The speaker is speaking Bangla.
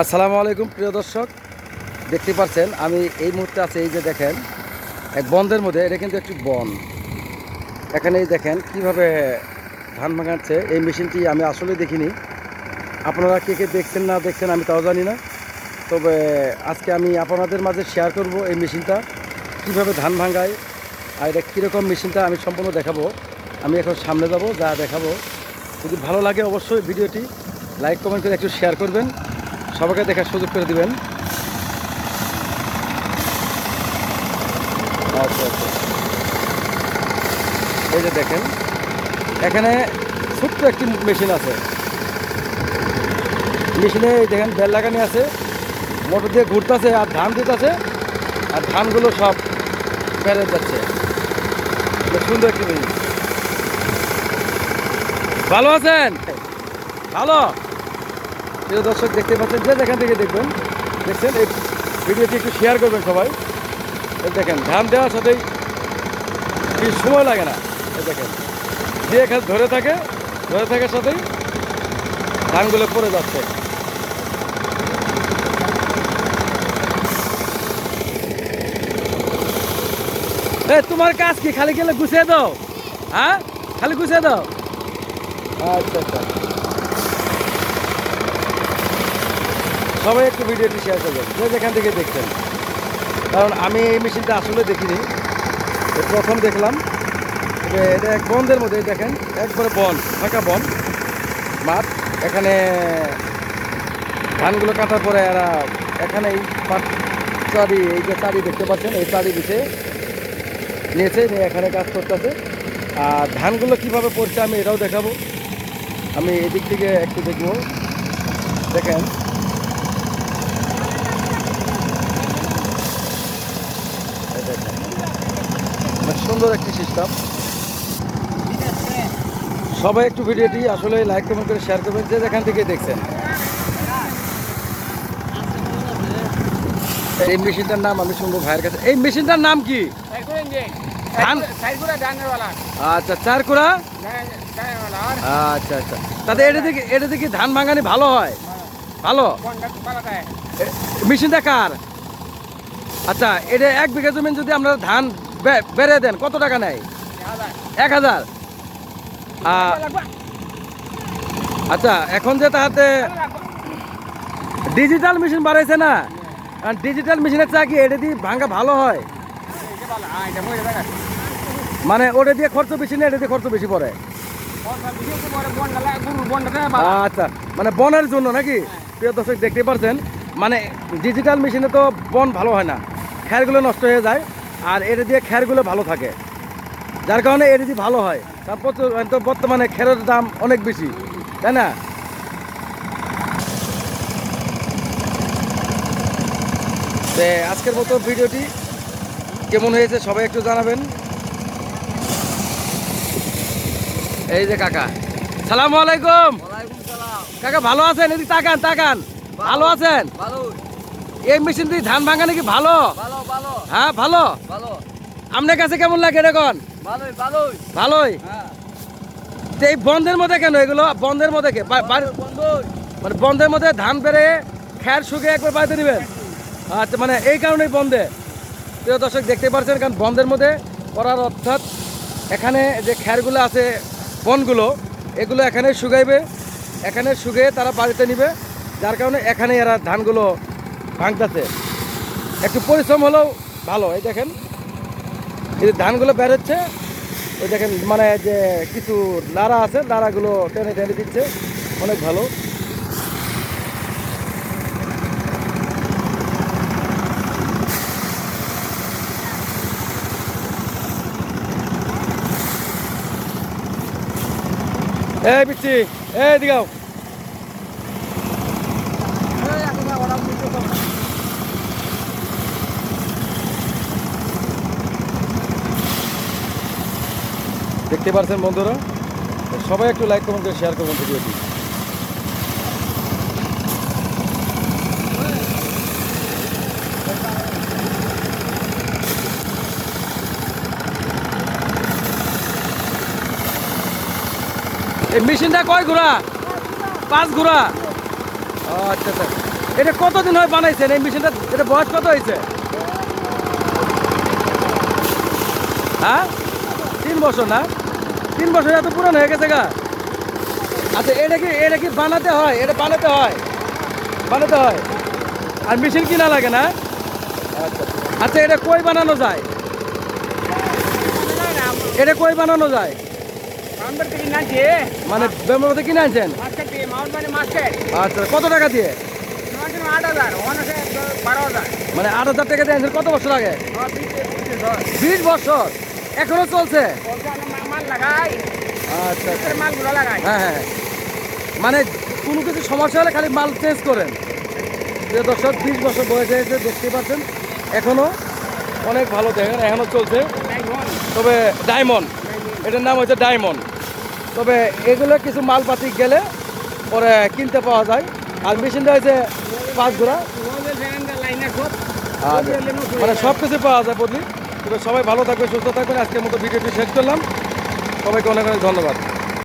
আসসালামু আলাইকুম, প্রিয় দর্শক। দেখতে পাচ্ছেন, আমি এই মুহূর্তে আছে এই যে দেখেন, এক বন্ধের মধ্যে, এটা কিন্তু একটি বন। এখানে এই দেখেন কীভাবে ধান ভাঙাচ্ছে, এই মেশিনটি আমি আসলে দেখিনি। আপনারা কে কে দেখছেন, না দেখছেন, আমি তাও জানি না। তবে আজকে আমি আপনাদের মাঝে শেয়ার করব এই মেশিনটা, কীভাবে ধান ভাঙায় আর এটা কীরকম মেশিনটা আমি সম্পূর্ণ দেখাবো। আমি এখন সামনে যাব, যা দেখাবো। যদি ভালো লাগে অবশ্যই ভিডিওটি লাইক কমেন্ট করে একটু শেয়ার করবেন। সবাইকে দেখার সুযোগ করে দিবেন। আচ্ছা আচ্ছা। এই যে দেখেন, এখানে ছোট্ট একটি মেশিন আছে। মেশিনে দেখেন বেল লাগানি আছে, মোটর দিয়ে ঘুরতেছে আর ধান দিতেছে, আর ধানগুলো সব বেড়ে যাচ্ছে। সুন্দর একটি মেশিন। ভালো আছেন? ভালো? প্রিয় দর্শক, দেখতে পাচ্ছেন যে যেখান থেকে দেখবেন, দেখছেন, এই ভিডিওটি একটু শেয়ার করবেন সবাই। দেখেন ধান দেওয়ার সাথেই কি সময় লাগে না? দেখেন দিয়ে খালি ধরে থাকে, ধরে থাকার সাথেই ধানগুলো পড়ে যাচ্ছে। তোমার কাজ কি? খালি গেলে গুছিয়ে দাও। হ্যাঁ? খালি গুছিয়ে দাও। আচ্ছা আচ্ছা। সবাই একটু ভিডিওটি শেয়ার করবেন। যে যেখান থেকে দেখছেন। কারণ আমি এই মেশিনটা আসলে দেখিনি। প্রথম দেখলাম এটা এক বন্ধের মধ্যে দেখেন, একবারে বন ফাঁকা বন মাঠ, এখানে ধানগুলো কাটার পরে এরা এখানে এই চারি এই যে চারি দেখতে পাচ্ছেন, এই চারি দিতে নিয়েছে নিয়ে এখানে কাজ করতেছে। আর ধানগুলো কীভাবে পড়ছে আমি এটাও দেখাবো। আমি এদিক থেকে একটু দেখব। দেখেন এই দেখেন। বেশ সুন্দর একটি সিস্টেম সবাই একটু ভিডিওটি আসলে লাইক কমেন্ট করে শেয়ার করবেন যে যেখান থেকে দেখছেন। এই মেশিনটার নাম আমি শুনব ভাইয়ের কাছে। এই মেশিনটার নাম কি? ধান- আচ্ছা চার কুড়া আচ্ছা আচ্ছা। তাতে এটা থেকে এটা থেকে ধান ভাঙানি ভালো হয়? ভালো? মেশিনটা কার? আচ্ছা এটা এক বিঘা জমি যদি আমরা ধান বেড়ে দেন কত টাকা নেয়? এক হাজার। আচ্ছা এখন যে তাহাতে ডিজিটাল মেশিন বাড়াইছে না আর ডিজিটাল মেশিনের চা কি এটা দিয়ে ভাঙা ভালো হয়? মানে ওটা দিয়ে খরচ বেশি না এটা দিয়ে খরচ বেশি পড়ে? আচ্ছা মানে বনের জন্য নাকি? প্রিয় দর্শক দেখতে পারছেন। মানে ডিজিটাল মেশিনে তো বন ভালো হয় না। খ্যারগুলো নষ্ট হয়ে যায়। আর এটা দিয়ে খ্যারগুলো ভালো থাকে। যার কারণে এটা দিয়ে ভালো হয়। তারপর তো তো বর্তমানে খেরের দাম অনেক বেশি তাই না? তে আজকের মতো ভিডিওটি কেমন হয়েছে সবাই একটু জানাবেন। এই যে কাকা। সালামু আলাইকুম। কাকা ভালো আছেন? এদিকে তাকান তাকান। ভালো আছেন? এই মেশিন দিয়ে ধান ভাঙা নাকি ভালো? হ্যাঁ ভালো? আপনার কাছে কেমন লাগে দেখুন ভালোই তো এই বন্ধের মধ্যে কেন এগুলো? বন্ধের মধ্যে কে? মানে বন্ধের মধ্যে ধান পেরে খ্যার শুকে একবার বাড়িতে দিবেন আচ্ছা মানে এই কারণেই বন্ধে। প্রিয় দর্শক দেখতে পাচ্ছেন কারণ বন্ধের মধ্যে করার অর্থাৎ এখানে যে খ্যারগুলো আছে বনগুলো এগুলো এখানে শুকাইবে। এখানে শুকিয়ে তারা বাড়িতে নিবে। যার কারণে এখানে এরা ধানগুলো ভাঙতেছে। একটু পরিশ্রম হলেও ভালো, এই দেখেন। এই যে ধানগুলো বেরোচ্ছে ওই দেখেন মানে যে কিছু লারা আছে লারাগুলো টেনে টেনে দিচ্ছে, অনেক ভালো। এই পিচ্ছি এই দিগাও দেখতে পারছেন বন্ধুরা? সবাই একটু লাইক কমেন্ট করে শেয়ার করবেন ভিডিওটি মেশিনটা কয় ঘোড়া? পাঁচ ঘোড়া? ও আচ্ছা আচ্ছা। এটা কতদিন হয় বানাইছেন? এই মেশিনটা, এটা বয়স কত হয়েছে? হ্যাঁ? তিন বছর না? তিন বছর এত পুরান হয়ে গেছে গা। আচ্ছা এটা কি এটা কি বানাতে হয়? এটা বানাতে হয়। বানাতে হয়। আর মেশিন কিনা লাগে না? আচ্ছা এটা কই বানানো যায়? এটা কই বানানো যায়? মানে বেমরতে কিনে আনছেন? আচ্ছা কত টাকা দিয়ে? মানে আট হাজার টাকা দিয়ে আনছেন কত বছর আগে? বিশ বছর? এখনও চলছে? আচ্ছা আচ্ছা। হ্যাঁ হ্যাঁ মানে কোনো কিছু সমস্যা হলে খালি মাল চেঞ্জ করেন। প্রিয় দর্শক বিশ বছর বয়স হয়েছে দেখতে পাচ্ছেন এখনও অনেক ভালো দেখেন এখনও চলছে। তবে ডায়মন্ড এটার নাম হচ্ছে ডায়মন্ড। তবে এগুলো কিছু মালপাতি গেলে পরে কিনতে পাওয়া যায়। আর মেশিনটা হয়েছে পাঁচ ঘোড়া। মানে সব কিছু পাওয়া যায় প্রতি। তবে সবাই ভালো থাকবে সুস্থ থাকবেন। আজকের মতো ভিডিওটি শেষ করলাম। সবাইকে অনেক অনেক ধন্যবাদ।